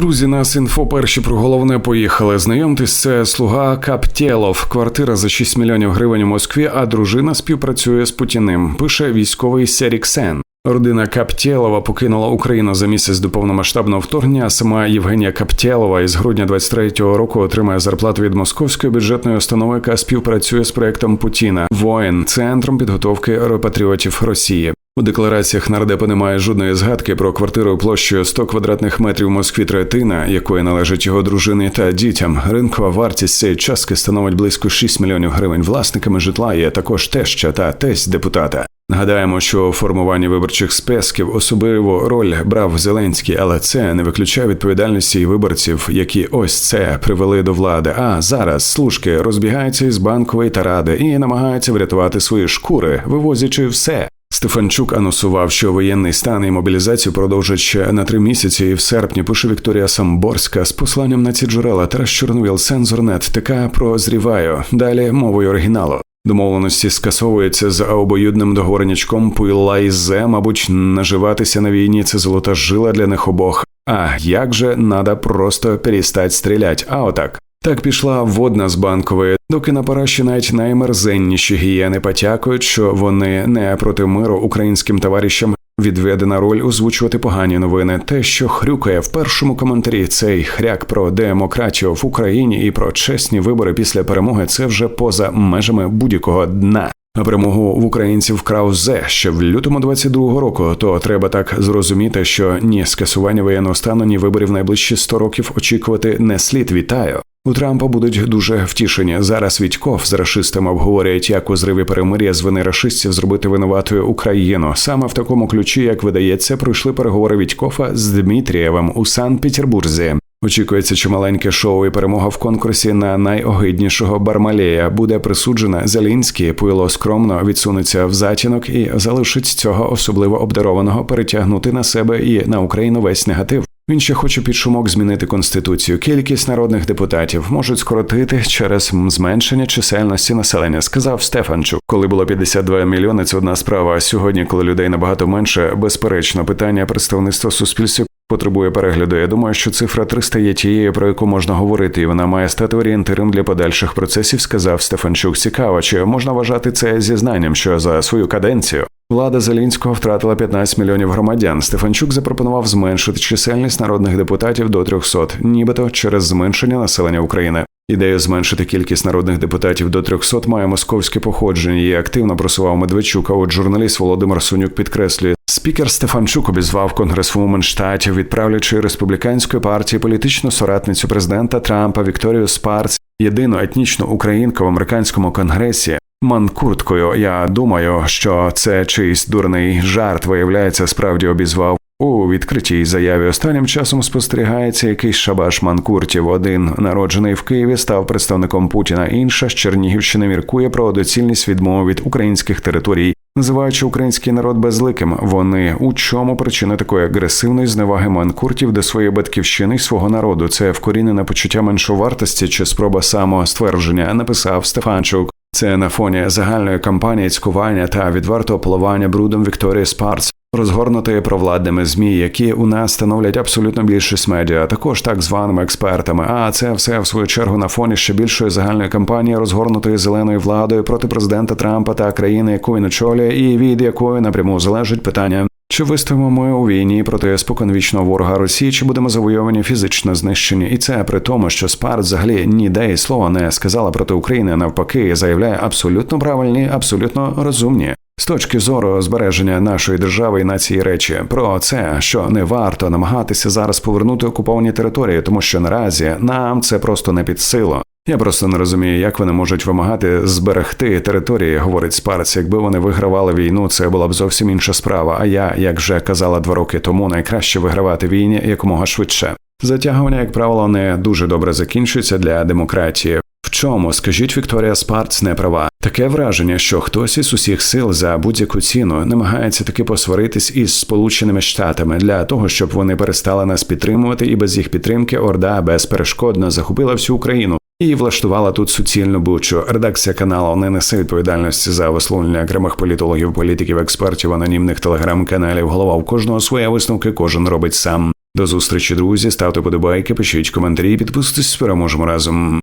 Друзі, нас інфо перші про головне поїхали. Знайомтесь, це слуга Каптєлов. Квартира за 6 мільйонів гривень у Москві, а дружина співпрацює з Путіним. Пише військовий Серіксен. Родина Каптєлова покинула Україну за місяць до повномасштабного вторгнення. Сама Євгенія Каптєлова із грудня 23-го року отримає зарплату від московської бюджетної установи, яка співпрацює з проектом Путіна. Воїн центром підготовки репатріотів Росії. У деклараціях нардепа немає жодної згадки про квартиру площею 100 квадратних метрів Москві третина, якої належить його дружині та дітям. Ринкова вартість цієї частки становить близько 6 мільйонів гривень. Власниками житла є також теща та тесть депутата. Нагадаємо, що у формуванні виборчих списків особливу роль брав Зеленський, але це не виключає відповідальності виборців, які ось це привели до влади. А зараз служки розбігаються із банкової та ради і намагаються врятувати свої шкури, вивозячи все. Стефанчук анонсував, що воєнний стан і мобілізацію продовжать ще на три місяці. І в серпні пише Вікторія Самборська з посланням на ці джерела Тарас Чорновіл Сензорнет ТК прозріваю. Далі мовою оригіналу. Домовленості скасовуються за обоюдним договореннячком Пуйла і Зе, мабуть, наживатися на війні це золота жила для них обох. А як же надо просто перестать стрілять? А отак. Так пішла водна з банкової, доки на параші навіть наймерзенніші гієни потякують, що вони не проти миру українським товаришам відведена роль озвучувати погані новини. Те, що хрюкає в першому коментарі цей хряк про демократію в Україні і про чесні вибори після перемоги, це вже поза межами будь-якого дна. А перемогу в українців вкрав зе ще в лютому 22-го року. То треба так зрозуміти, що ні скасування воєнного стану, ні виборів найближчі 100 років очікувати не слід. Вітаю. У Трампа будуть дуже втішені. Зараз Відьков з рашистами обговорюють, як у зриві перемир'я з вини рашистів зробити винуватою Україну. Саме в такому ключі, як видається, пройшли переговори Відькофа з Дмитрієвим у Санкт-Петербурзі. Очікується, чималеньке шоу і перемога в конкурсі на найогиднішого Бармалея буде присуджена. Зелінський пуйло скромно відсунеться в затінок і залишить цього особливо обдарованого перетягнути на себе і на Україну весь негатив. Він ще хоче під шумок змінити конституцію. Кількість народних депутатів можуть скоротити через зменшення чисельності населення, сказав Стефанчук. Коли було 52 мільйони, це одна справа. А сьогодні, коли людей набагато менше, безперечно, питання представництва суспільства потребує перегляду. Я думаю, що цифра 300 є тією, про яку можна говорити, і вона має стати орієнтиром для подальших процесів. Сказав Стефанчук. Цікаво, чи можна вважати це зізнанням, що за свою каденцію Влада Зелінського втратила 15 мільйонів громадян. Стефанчук запропонував зменшити чисельність народних депутатів до 300, нібито через зменшення населення України. Ідею зменшити кількість народних депутатів до 300 має московське походження. Її активно просував Медведчук, а От журналіст Володимир Сунюк підкреслює, спікер Стефанчук обізвав конгресвумен штатів, відправлячи республіканської партії політичну соратницю президента Трампа Вікторію Спарц, єдину етнічну українку в американському конгресі. Манкурткою. Я думаю, що це чийсь дурний жарт виявляється, справді обізвав. У відкритій заяві останнім часом спостерігається якийсь шабаш манкуртів. Один народжений в Києві став представником Путіна. Інша з Чернігівщини міркує про доцільність відмови від українських територій, називаючи український народ безликим. Вони у чому причина такої агресивної зневаги манкуртів до своєї батьківщини й свого народу? Це вкорінене почуття меншовартості чи спроба самоствердження, написав Стефанчук. Це на фоні загальної кампанії цькування та відвертого поливання брудом Вікторії Спарц, розгорнутої провладними змі, які у нас становлять абсолютно більшість медіа, також так званими експертами. А це все в свою чергу на фоні ще більшої загальної кампанії, розгорнутої зеленою владою проти президента Трампа та країни, яку він очолює, і від якої напряму залежить питання чи вистоїмо ми у війні проти споконвічного ворога Росії, чи будемо завойовані фізично знищені? І це при тому, що Спарт взагалі ніде і слова не сказала проти України, навпаки, заявляє абсолютно правильні, абсолютно розумні. З точки зору збереження нашої держави і нації речі про це, що не варто намагатися зараз повернути окуповані території, тому що наразі нам це просто не під силу. Я просто не розумію, як вони можуть вимагати зберегти території, говорить Спарц. Якби вони вигравали війну, це була б зовсім інша справа. А я, як вже казала два роки тому, найкраще вигравати війні якомога швидше. Затягування, як правило, не дуже добре закінчується для демократії. В чому, скажіть, Вікторія Спарц не права? Таке враження, що хтось із усіх сил за будь-яку ціну намагається таки посваритись із Сполученими Штатами для того, щоб вони перестали нас підтримувати, і без їх підтримки Орда безперешкодно захопила всю Україну і влаштувала тут суцільну бучу. Редакція каналу не несе відповідальності за висловлення окремих політологів, політиків, експертів, анонімних телеграм-каналів. Голова у кожного своя висновки, кожен робить сам. До зустрічі, друзі. Ставте подобайки, пишіть коментарі, підписуйтесь, переможемо разом.